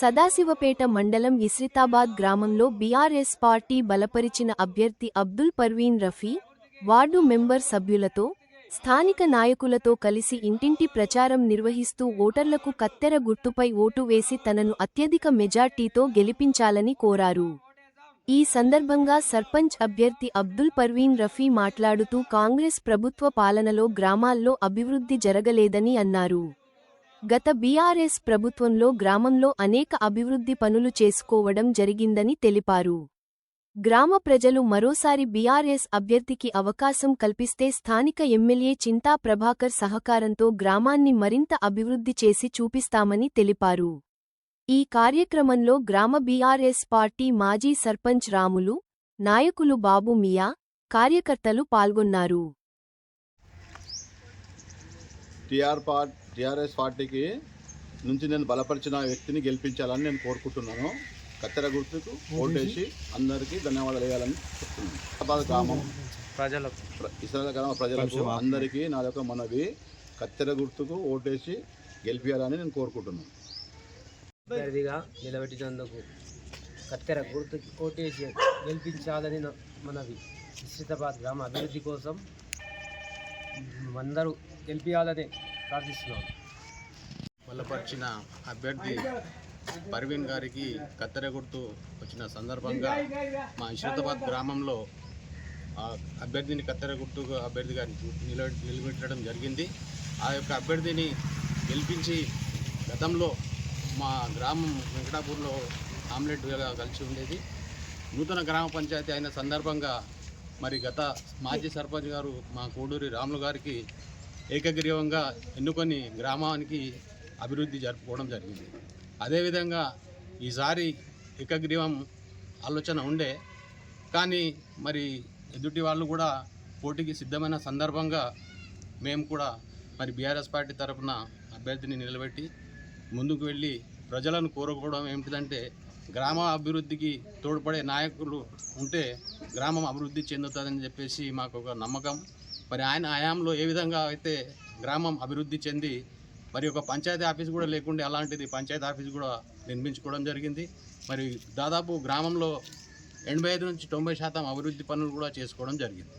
సదాశివపేట మండలం ఇస్రితాబాద్ గ్రామంలో BRS party బలపరిచిన అభ్యర్థి అబ్దుల్ పర్వీన్ రఫీ వార్డు మెంబర్ సభ్యులతో స్థానిక నాయకులతో కలిసి ఇంటింటి ప్రచారం నిర్వహిస్తూ ఓటర్లకు కత్తెర గుర్తుపై ఓటు వేసి తనను అత్యధిక మెజార్టీతో గెలిపించాలని కోరారు. ఈ సందర్భంగా సర్పంచ్ అభ్యర్థి అబ్దుల్ పర్వీన్ రఫీ మాట్లాడుతూ కాంగ్రెస్ ప్రభుత్వ పాలనలో గ్రామాల్లో అభివృద్ధి జరగలేదని అన్నారు. గత బీఆర్ఎస్ ప్రభుత్వంలో గ్రామంలో అనేక అభివృద్ధి పనులు చేసుకోవడం జరిగిందని తెలిపారు. గ్రామ ప్రజలు మరోసారి బీఆర్ఎస్ అభ్యర్థికి అవకాశం కల్పిస్తే స్థానిక ఎమ్మెల్యే చింతా ప్రభాకర్ సహకారంతో గ్రామాన్ని మరింత అభివృద్ధి చేసి చూపిస్తామని తెలిపారు. ఈ కార్యక్రమంలో గ్రామ బీఆర్ఎస్ పార్టీ మాజీ సర్పంచ్ రాములు నాయకులు బాబు మియా కార్యకర్తలు పాల్గొన్నారు. టీఆర్ఎస్ పార్టీకి నుంచి నేను బలపరిచిన వ్యక్తిని గెలిపించాలని నేను కోరుకుంటున్నాను. కత్తెర గుర్తుకు ఓటేసి అందరికీ ధన్యవాదాలు వేయాలని చెప్తున్నాను. గ్రామం ప్రజలకు. ప్ర- ఇస్రాయల్ గ్రామ ప్రజలకు అందరికీ నా యొక్క మనవి కత్తెర గుర్తుకు ఓటేసి గెలిపించాలని నేను కోరుకుంటున్నాను. అభ్యర్థిగా నిలబెట్టినందుకు కత్తెర గుర్తు ఓటేసి గెలిపించాలని మనవి. నిశ్చితాబాద్ గ్రామ అభివృద్ధి కోసం అందరూ గెలిపించాలని ప్రార్థిస్తున్నాం బలపరిచిన అభ్యర్థి పర్వీన్ గారికి కత్తెర గుర్తు వచ్చిన సందర్భంగా మా ఇష్రతాబాద్ గ్రామంలో ఆ అభ్యర్థిని కత్తెర గుర్తుగా అభ్యర్థిగా నిల నిలబెట్టడం జరిగింది. ఆ యొక్క అభ్యర్థిని గెలిపించి గతంలో మా గ్రామం వెంకటాపూర్లో ఆమ్లెట్గా కలిసి ఉండేది. నూతన గ్రామ పంచాయతీ అయిన సందర్భంగా మరి గత మాజీ సర్పంచ్ గారు మా కోడూరి రాములు గారికి ఏకగ్రీవంగా ఎన్నుకొని గ్రామానికి అభివృద్ధి జరుపుకోవడం జరిగింది. అదేవిధంగా ఈసారి ఏకగ్రీవం ఆలోచన ఉండే కానీ మరి ఎదుటి వాళ్ళు కూడా పోటీకి సిద్ధమైన సందర్భంగా మేము కూడా మరి బీఆర్ఎస్ పార్టీ తరఫున అభ్యర్థిని నిలబెట్టి ముందుకు వెళ్ళి ప్రజలను కోరుకోవడం ఏమిటిదంటే గ్రామ అభివృద్ధికి తోడ్పడే నాయకులు ఉంటే గ్రామం అభివృద్ధి చెందుతుందని చెప్పేసి మాకు ఒక నమ్మకం. మరి ఆయన ఆయాంలో ఏ విధంగా అయితే గ్రామం అభివృద్ధి చెంది మరి ఒక పంచాయతీ ఆఫీస్ కూడా లేకుండా అలాంటిది పంచాయతీ ఆఫీస్ కూడా నిర్మించుకోవడం జరిగింది. మరి దాదాపు గ్రామంలో ఎనభై ఐదు నుంచి తొంభై శాతం అభివృద్ధి పనులు కూడా చేసుకోవడం జరిగింది.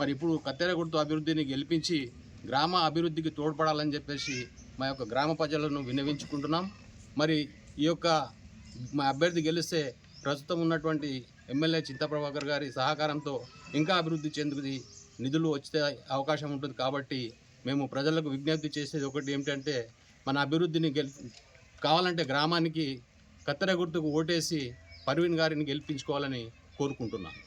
మరి ఇప్పుడు కత్తెర గుర్తు అభివృద్ధిని గెలిపించి గ్రామ అభివృద్ధికి తోడ్పడాలని చెప్పేసి మా యొక్క గ్రామ ప్రజలను విన్నవించుకుంటున్నాం. మరి ఈ యొక్క మా అభ్యర్థి గెలిస్తే ప్రస్తుతం ఉన్నటువంటి ఎమ్మెల్యే చింతప్రభాకర్ గారి సహకారంతో ఇంకా అభివృద్ధి చెందుకుది నిధులు వచ్చే అవకాశం ఉంటుంది కాబట్టి మేము ప్రజలకు విజ్ఞప్తి చేసేది ఒకటి ఏమిటంటే మన అభివృద్ధిని గెలి కావాలంటే గ్రామానికి కత్తెర గుర్తుకు ఓటేసి పర్వీన్ గారిని గెలిపించుకోవాలని కోరుకుంటున్నాను.